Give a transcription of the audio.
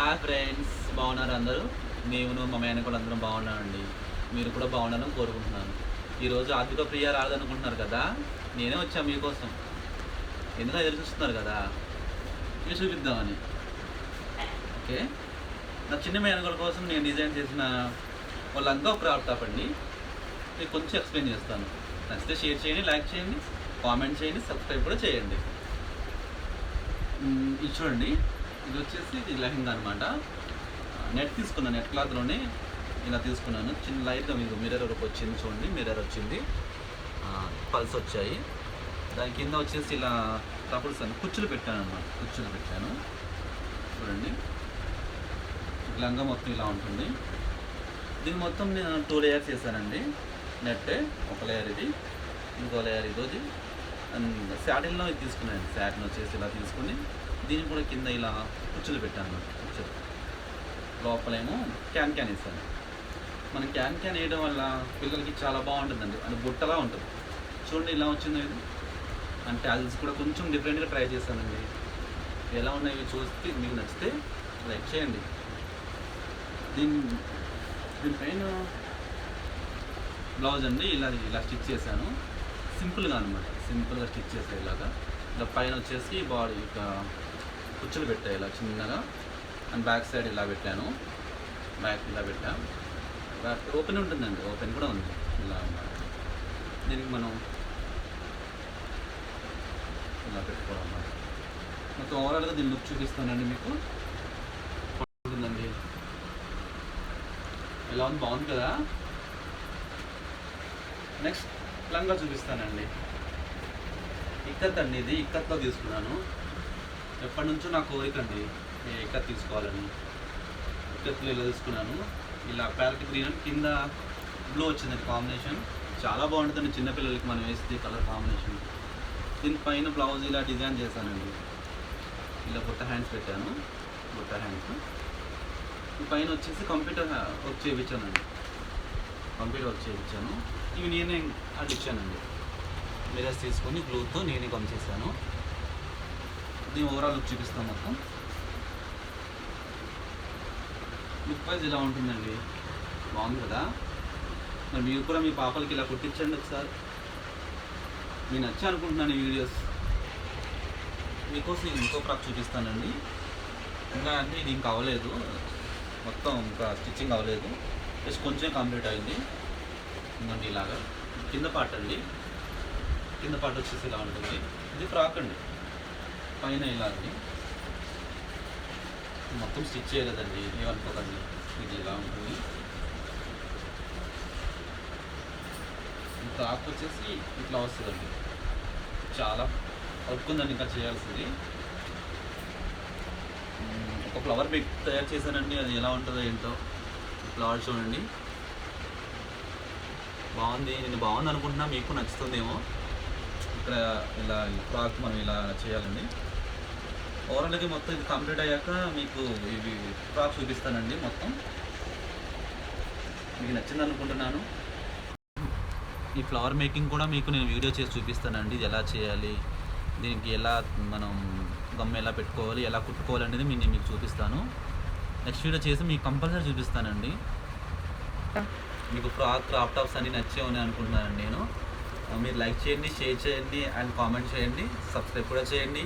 Hi friends బాగున్నారు అందరూ? నేను మా మేన కూడా అందరం బాగున్నానండి మీరు కూడా బాగున్నారని కోరుకుంటున్నాను. ఈరోజు ఆర్థిక ప్రియ రాదనుకుంటున్నారు కదా? నేనే వచ్చాను మీకోసం. ఎందుకంటే ఎదురు చూస్తున్నారు కదా? మీరు చూపిద్దామని. ఓకే? నా చిన్న మేనగోళ్ళ కోసం నేను డిజైన్ చేసిన వాళ్ళంతా ఒక ల్యాప్టాప్ అండి మీకు కొంచెం ఎక్స్ప్లెయిన్ చేస్తాను. నచ్చితే షేర్ చేయండి లైక్ చేయండి కామెంట్ చేయండి సబ్స్క్రైబ్ కూడా చేయండి. ఇది చూడండి. ఇది వచ్చేసి ఇది లెహంగా అనమాట నెట్ తీసుకున్నాను నెట్ క్లాత్లోనే ఇలా తీసుకున్నాను. చిన్న లైట్గా మీకు మిర్రర్ వరకు వచ్చింది చూడండి. మిర్రర్ వచ్చింది. పల్స్ వచ్చాయి. దాని కింద వచ్చేసి ఇలా రఫుల్స్ అని కుచ్చులు పెట్టాను అనమాట కుచ్చులు పెట్టాను. చూడండి. లంగా మొత్తం ఇలా ఉంటుంది. దీన్ని మొత్తం నేను టూ లేయర్స్ చేశానండి. నెట్ ఒక లేయర్ ఇది. ఇంకో లేయర్ ఇది అండ్ ఇది తీసుకున్నాను శాటిన్ వచ్చేసి ఇలా తీసుకుని దీన్ని కూడా కింద ఇలా కుచ్చులు పెట్టాను అన్నమాట. కుచ్చులు లోపలేమో క్యాన్ క్యాన్ వేసాను మనం క్యాన్ క్యాన్ వేయడం వల్ల పిల్లలకి చాలా బాగుంటుందండి. అది బుట్టలా ఉంటుంది. చూడండి ఇలా వచ్చింది ఇది. అంటే అది కూడా కొంచెం డిఫరెంట్గా ట్రై చేశానండి. ఎలా ఉన్నాయి చూస్తే మీకు నచ్చితే లైక్ చేయండి. దీని దీనిపైన బ్లౌజ్ అండి ఇలా ఇలా స్టిచ్ చేశాను. సింపుల్గా అనమాట సింపుల్గా స్టిచ్ చేసేలాగా. ఇలాగా ఇలా పైన వచ్చేసి బాడీ ఇక కుచ్చులు పెట్టాయి ఇలా చిన్నగా. అండ్ బ్యాక్ సైడ్ ఇలా పెట్టాను. బ్యాక్ ఇలా పెట్టా. బ్యాక్ ఓపెన్ ఉంటుందండి. ఓపెన్ కూడా ఉంది. ఇలా దీనికి మనం ఇలా పెట్టుకోవడం మొత్తం ఓవరాల్గా దీన్ని లుక్ చూపిస్తానండి మీకు. ఉంటుందండి ఎలా ఉంది? బాగుంది కదా? నెక్స్ట్ లంగా చూపిస్తానండి. ఇక్కత్ అండి ఇది ఇక్కత్లో తీసుకున్నాను. ఎప్పటి నుంచో నా కోరిక అండి నేను ఇక్కత్ తీసుకోవాలని. ఇక్కత్లో ఇలా తీసుకున్నాను. ఇలా ప్యారెట్ గ్రీన్ కింద బ్లూ వచ్చిందండి కాంబినేషన్. చాలా బాగుంటుందండి చిన్నపిల్లలకి మనం వేస్తే కలర్ కాంబినేషన్. దీనిపైన బ్లౌజ్ ఇలా డిజైన్ చేశానండి. ఇలా బుట్ట హ్యాండ్స్ పెట్టాను. బుట్ట హ్యాండ్స్. పైన వచ్చేసి కంప్యూటర్ వర్క్ చేయించానండి. కంప్లీట్ వర్క్ చేయించాను. ఇవి నేనే అడిచ్చానండి మిరర్స్ తీసుకొని గ్లూతో నేనే కమ్ చేశాను దీని ఓవరాల్ లుక్ చూపిస్తాం మొత్తం. లుక్ వైజ్ ఇలా ఉంటుందండి. బాగుంది కదా? మరి మీరు కూడా మీ పాపలకి ఇలా కుట్టించండి ఒకసారి. నేను నచ్చా అనుకుంటున్నాను ఈ వీడియోస్. మీకోసం ఇంకో ఫ్రాక్ చూపిస్తానండి. ఇంకా అంటే ఇది ఇంకా అవ్వలేదు. మొత్తం ఇంకా స్టిచ్చింగ్ అవ్వలేదు. జస్ట్ కొంచెం కంప్లీట్ అయింది. ఇంకోటి ఇలాగా. కింద పార్ట్ అండి. కింద పార్ట్ వచ్చేసి ఇలా ఉంటుంది. ఇది ఫ్రాక్ అండి. పైన ఇలా అండి మొత్తం స్టిచ్ చేయలేదండి. ఏమనుకోకండి ఇది ఇలా ఉంటుంది. ఫ్రాక్ వచ్చేసి ఇట్లా వస్తుందండి చాలా వర్క్ ఉందండి ఇంకా చేయాల్సింది. ఒక ఫ్లవర్ బిగ్ తయారు చేశానండి. అది ఎలా ఉంటుందో ఏంటో. ఫ్లవర్ చూడండి. బాగుంది. నేను బాగుంది అనుకుంటున్నా మీకు నచ్చుతుందేమో. ఇక్కడ ఇలా ఫ్రాక్ మనం ఇలా చేయాలండి. ఓవరాల్గా మొత్తం ఇది కంప్లీట్ అయ్యాక మీకు ఇవి ఫ్రాక్ చూపిస్తానండి మొత్తం. మీకు నచ్చింది అనుకుంటున్నాను ఈ ఫ్లవర్ మేకింగ్ కూడా మీకు నేను వీడియో చేసి చూపిస్తానండి. ఇది ఎలా చేయాలి? దీనికి ఎలా మనం గమ్ ఎలా పెట్టుకోవాలి? ఎలా కుట్టుకోవాలి అనేది నేను మీకు చూపిస్తాను. నెక్స్ట్ వీడియో చేసి మీకు కంపల్సరీ చూపిస్తానండి. మీకు ఫ్రాక్ క్రాప్ టాప్స్ అన్ని నచ్చే ఉన్నాయి అనుకుంటున్నానండి నేను. మీరు లైక్ చేయండి షేర్ చేయండి అండ్ కామెంట్ చేయండి. సబ్స్క్రైబ్ కూడా చేయండి.